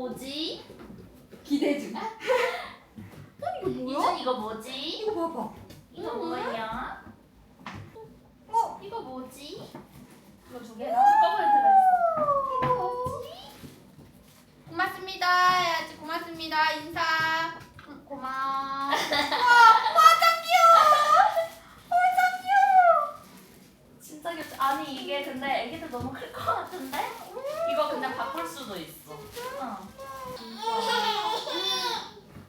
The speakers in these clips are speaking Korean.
뭐지? 기대 중. 이거 이준 이거 뭐지? 이거 봐봐. 이거 뭐야? 어? 이거 뭐지? 이거 두 개가 한꺼번에 들어있어. 이거 뭐지? 고맙습니다. 해야지 고맙습니다. 인사. 응, 고마워. 진짜 귀엽지? 아니 이게 근데 애기들 너무 클 것 같은데? 수도 있어. 어.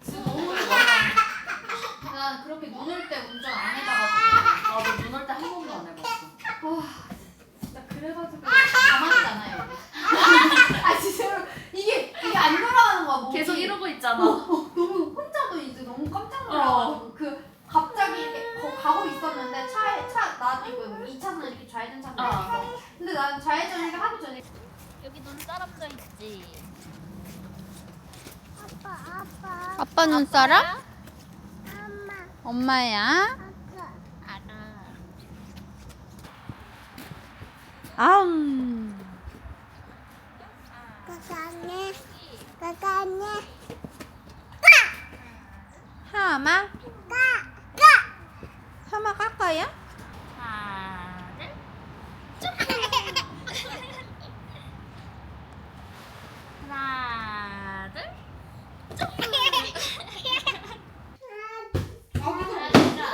지금 너무 좋아. 난 그렇게 눈 올 때 운전 안 해봐가지고. 나도 눈 올 때 한 번도 안 해봤어. 와, 진짜 그래가지고 가만히잖아요. 아 진짜로 이게 이게 안 돌아가는 거야. 목이. 계속 이러고 있잖아. 너무 혼자도 이제 너무 깜짝 놀라가지고 그 갑자기 이렇게 거, 가고 있었는데 차에 차 나도 이거 2차선 이렇게 좌회전 차선 어. 근데 나는 좌회전을 하기 전에 여기 눈 따라붙어 있지. 아빠 눈사람? 엄마야? 알아. 아음 Kakaknya, kakaknya, 하마? kak, kak. 하마 깎아요? 하나, 둘. 하나, 둘. 잘한다.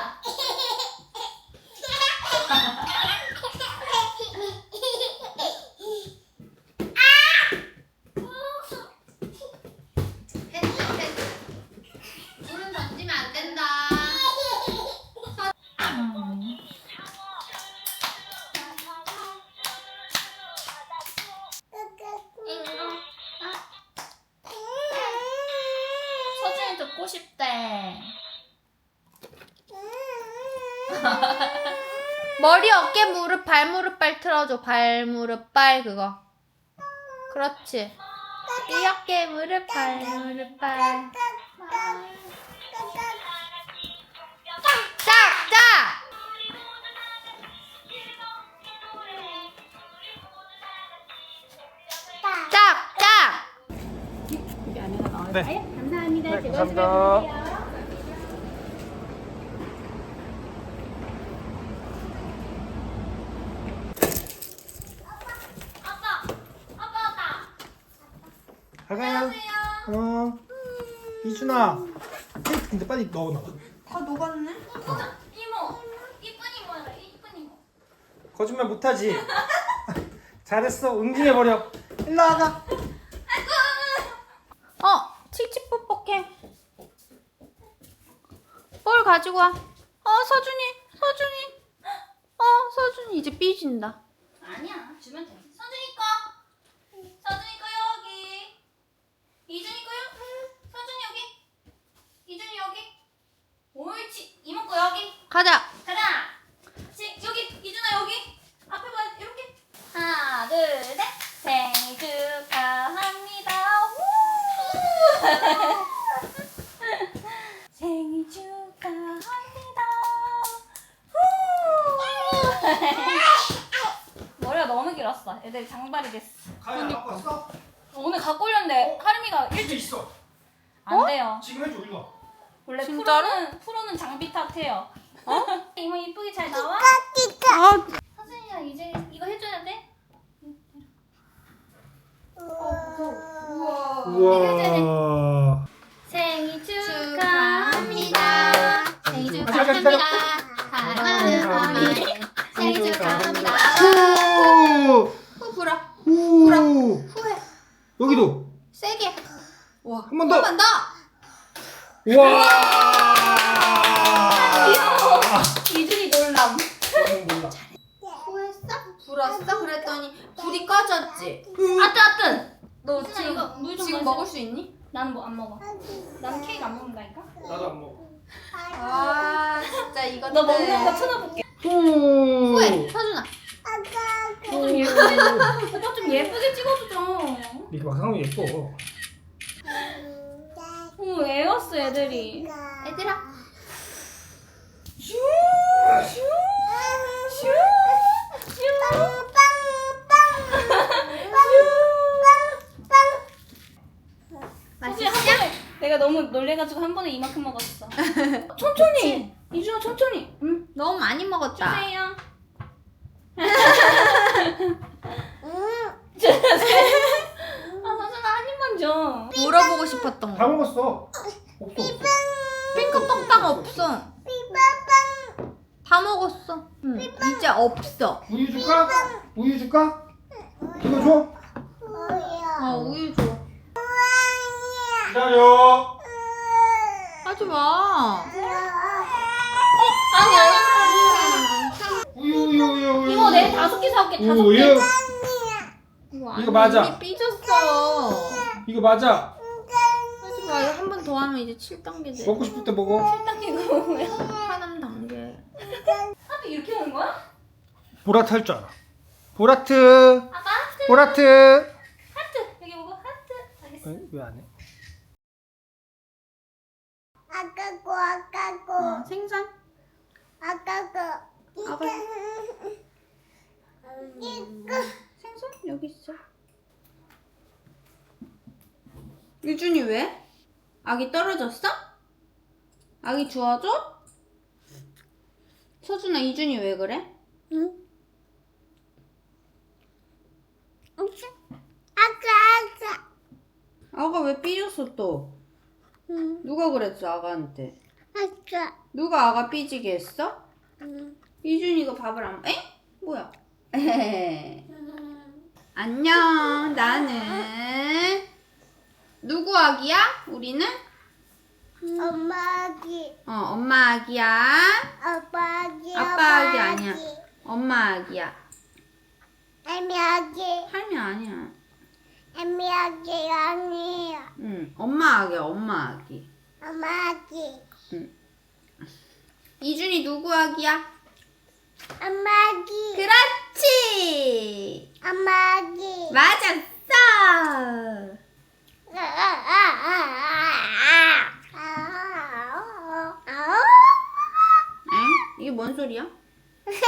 물은 던지면 안 된다 서준이 듣고 싶대. 머리 어깨 무릎 발 무릎 발 틀어줘. 발 무릎 발 그거. 그렇지. 이 어깨 무릎 발 무릎 발. 짝 짝 짝 짝 네. 감사합니다. 네, 감사합니다. 아빠, 아빠 왔다. 가가요. 어. 이준아. 케이크 근데 빨리 넣어 놔. 다 녹았네 이모, 이쁜 이모야, 이쁜 이모. 거짓말 못 하지. 잘했어. 응징해 버려. 일로 와 가. 어 칙칙 뻑뻑해 볼 가지고 와 어 서준이 서준이 어 서준이 이제 삐진다 아니야, 주면 돼. 서준이 거. 서준이 거 여기. 이준이 거 여기. 서준이 여기. 이준이 여기. 옳지. 이모 거 여기. 가자 가자. 지, 여기 이준아 여기. 앞에 봐 이렇게. 하나, 둘, 셋. 생일 축하합니다. 우! 생일 축하합니다. 후! 머리가 너무 길었어. 애들이 장발이 됐어. 가야 갖고 왔어? 오늘 갖고 오려는데 하림이가 이제 있어. 안 돼요. 지금 해줘. 일로 와. 원래 진짜로? 프로는 프로는 장비 탓해요. 어? 이모 이쁘게 잘 나와? 아 서준이야 이제 이거 해줘야 돼? 우와. 생일 축하합니다 생일 축하합니다. 언니 생일 축하합니다 오. 후 불어 오. 후해 여기도. 세게 와 한번 더. 한번 더 우와. 이준이 놀람. 몰라. 후했어? 불었어? 그랬더니 불이 꺼졌지 아뜨 아뜨. 너 지금 지금 이거 물좀 지금 먹을 수 있니? 나는 뭐 안 먹어. 나는 케이크 안 먹는다니까. 나도 안 먹어. 아 진짜 이거 너 먹는 거 쳐다볼게. 오. 후해 서준아 좀 예쁘게. 오빠 좀 예쁘게 찍어주자. 이렇게 막 하면 예뻐. 어머 애 왔어 애들이. 얘들아 내가 너무 놀래가지고 한 번에 이만큼 먹었어. 천천히. 이준아 천천히. 응. 너무 많이 먹었다. 주세요. 응. 아 서준아 한 입만 줘. 물어보고 싶었던 다 거. 먹었어. 없어. 없어. 핑크 똥땅 없어. 삐빠빵. 다 먹었어. 응. 이제 없어. 우유 줄까? 우유 줄까? 이거 줘. 뭐야? 아 우유 줘. 기다려. 하지 마. 아니 아니. 우유 우유 우유 우유. 이거 내 다섯 개 사올게 다섯 개. 우유. 이거, 이거 맞아. 이미 삐졌어. 이거 맞아. 하지 마. 이거 한 번 더 하면 이제 7단계 돼. 먹고 싶을 때 먹어. 딱 이거 뭐야? 하남 단계. 하도 이렇게 하는 거야? 보라트 할 줄 알아. 보라트. 아빠 하트. 보라트. 하트. 여기 보고 하트. 알겠어. 왜 안 해? 아까고 아까고 어, 생선. 아까고 이거 이거 생선 여기 있어. 유준이 왜? 아기 떨어졌어? 아기 주워줘? 서준아 이준이 왜 그래? 응? 아까 아까 아가 왜 삐졌어 또? 응 누가 그랬어 아가한테? 아까 누가 아가 삐지게 했어? 응. 이준이가 밥을 안 에? 뭐야? 안녕 나는. 누구 아기야? 우리는? 엄마 아기. 어 엄마 아기야. 아빠 아기 아빠 아기 아니야. 엄마 아기야. 애미 아기. 할미 아니야. 애미 아기 아니야 응 엄마 아기야 엄마 아기. 엄마 아기 이준이 누구 아기야? 엄마 아기 그렇지 엄마 아기 맞았어 엥? 이게 뭔 소리야? 서준이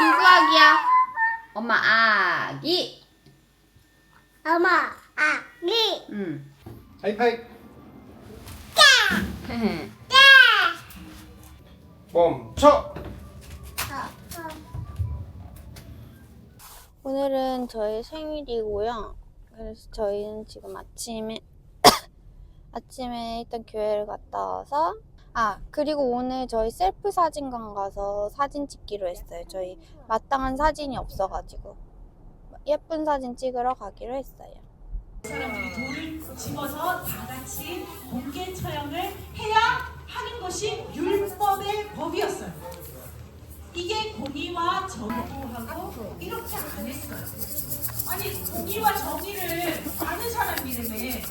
누구 아기야? 엄마 아기 엄마 아기 음. 응 하이파이. 멈춰. 오늘은 저희 생일이고요. 그래서 저희는 지금 아침에 아침에 일단 교회를 갔다 와서 아 그리고 오늘 저희 셀프 사진관 가서 사진 찍기로 했어요. 저희 마땅한 사진이 없어가지고 예쁜 사진 찍으러 가기로 했어요. 사람들이 돌을 집어서 다 같이 공개 처형을 해야 하는 것이 율법의 법이었어요. 이게 공의와 정의하고 이렇게 안 했어요. 아니 공의와 정의를 아는 사람이라며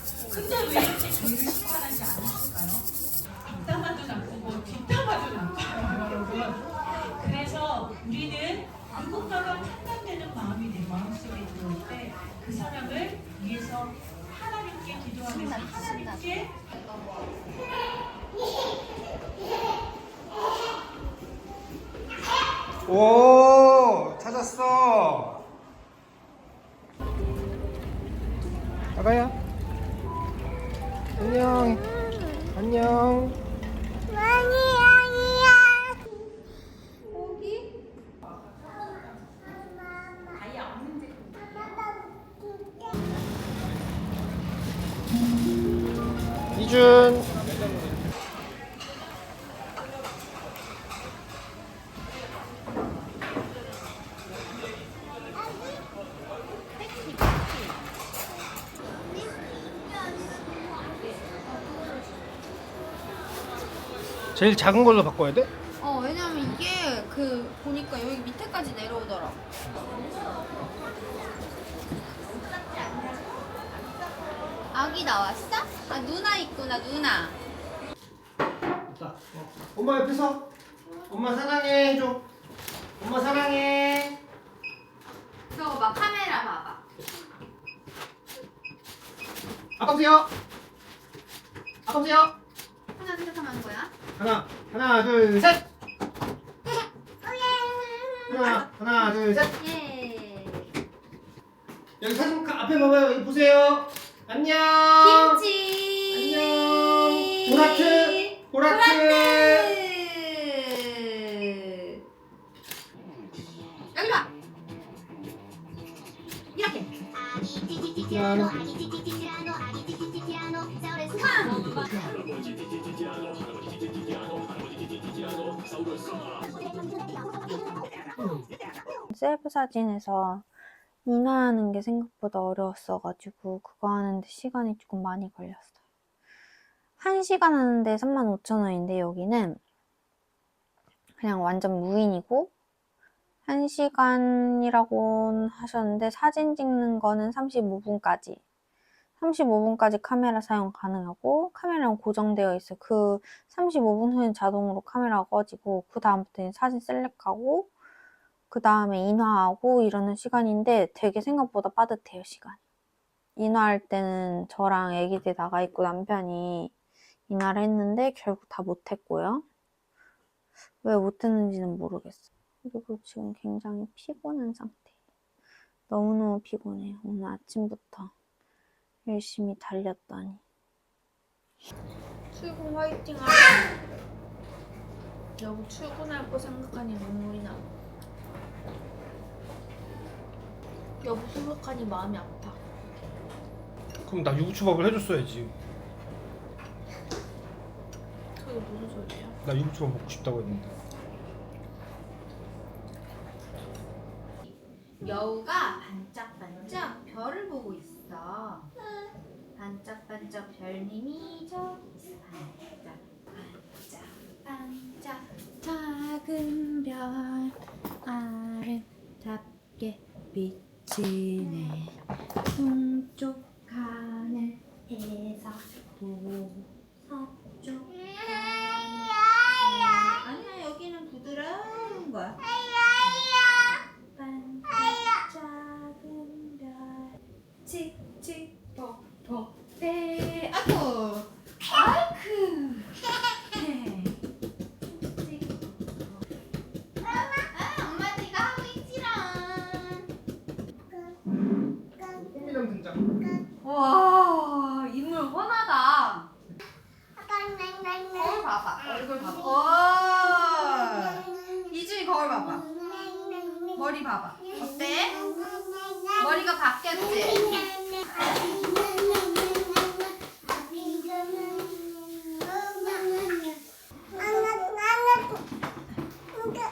아가야. 안녕. 안녕. 제일 작은 걸로 바꿔야 돼? 어 왜냐면 이게 그 보니까 여기 밑에까지 내려오더라 아기 나왔어? 아 누나 있구나 누나 자, 어. 엄마 옆에서 엄마 사랑해 해줘. 엄마 사랑해. 저거 봐 카메라 봐봐 아빠 보세요. 아빠 보세요. 하나 생각하면 하는 거야 하나, 하나, 둘, 셋. 하나, 하나, 둘, 셋. 예 여기 사진 가- 앞에 봐봐요. 여기 보세요. 안녕. 김치 보라트 보라트 여기 봐. 이렇게. 셀프 사진에서 인화하는 게 생각보다 어려웠어가지고 그거 하는데 시간이 조금 많이 걸렸어요. 1시간 하는데 35,000원인데 여기는 그냥 완전 무인이고 1시간이라고 하셨는데 사진 찍는 거는 35분까지 35분까지 카메라 사용 가능하고 카메라는 고정되어 있어요. 그 35분 후엔 자동으로 카메라가 꺼지고 그 다음부터는 사진 셀렉하고 그 다음에 인화하고 이러는 시간인데 되게 생각보다 빠듯해요, 시간이. 인화할 때는 저랑 애기들 나가 있고 남편이 인화를 했는데 결국 다 못했고요. 왜 못했는지는 모르겠어요. 그리고 지금 굉장히 피곤한 상태예요. 너무너무 피곤해요. 오늘 아침부터 열심히 달렸더니. 출근 화이팅 하라. 여보 출근할 거 생각하니 눈물이 나. 여보 생각하니 마음이 아파. 그럼 나 유부초밥을 해줬어야지 그게 무슨 소리야? 나 유부초밥 먹고 싶다고 했는데 여우가 반짝반짝 별을 보고 있어. 반짝반짝 별님이 저기 있어. 반짝 반짝 작은 별 아름답게 비 치네. 동쪽 하늘에서 서쪽 아니야 여기는 부드러운 거야. 반짝 작은 별 칙칙폭폭 대 아구 아이쿠 네. 칙칙폭. 아 엄마 네가 하고 있지롱 꽃미남 등장 와 인물 훤하다. 거울 봐봐. 얼굴 봐봐. 와. 이준이 거울 봐봐. 머리 봐봐. 어때? 머리가 바뀌었지?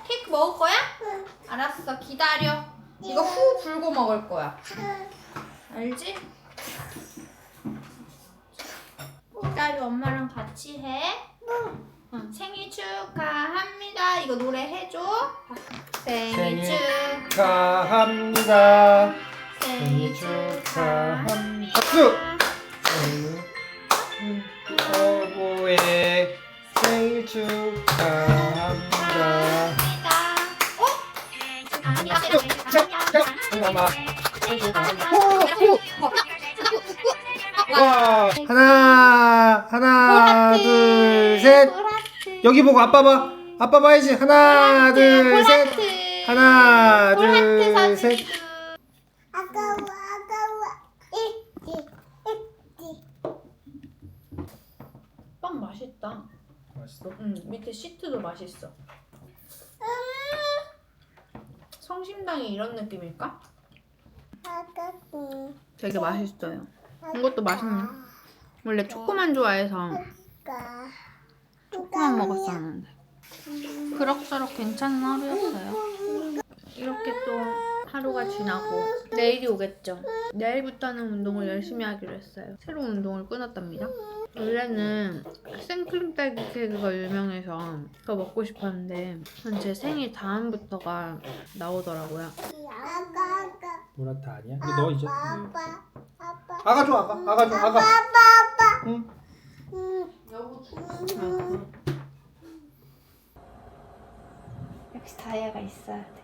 케이크 먹을 거야? 알았어. 기다려. 이거 후 불고 먹을 거야. 알지? 기다려 엄마랑 같이 해 응, 생일 축하합니다 이거 노래 해줘 생일 생일 축 축하합니다 생일 축하합니다. 축하합니다 박수 여보의 생일 축하합니다 어? 엄마 와 하나 하나 둘 셋. 여기 보고 아빠 봐 아빠 봐야지. 하나 둘 셋. 하나 둘 셋. 아까워 아까워. 있지 빵 맛있다. 맛있어? 응 밑에 시트도 맛있어. 성심당이 이런 느낌일까? 아까워 되게 맛있어요 이것도 맛있네. 원래 초코만 좋아해서 초코만 먹었었는데. 그럭저럭 괜찮은 하루였어요. 이렇게 또 하루가 지나고 내일이 오겠죠. 내일부터는 운동을 열심히 하기로 했어요. 새로운 운동을 끊었답니다. 원래는 생크림 딸기 케이크가 유명해서 그거 먹고 싶었는데 제 생일 다음부터가 나오더라고요. 아까 아까 보라타 아니야? 너 이제 아빠. 아빠 아가 줘 아가. 아가 줘 아가. 아빠 응. 역시 다이아가 있어야 돼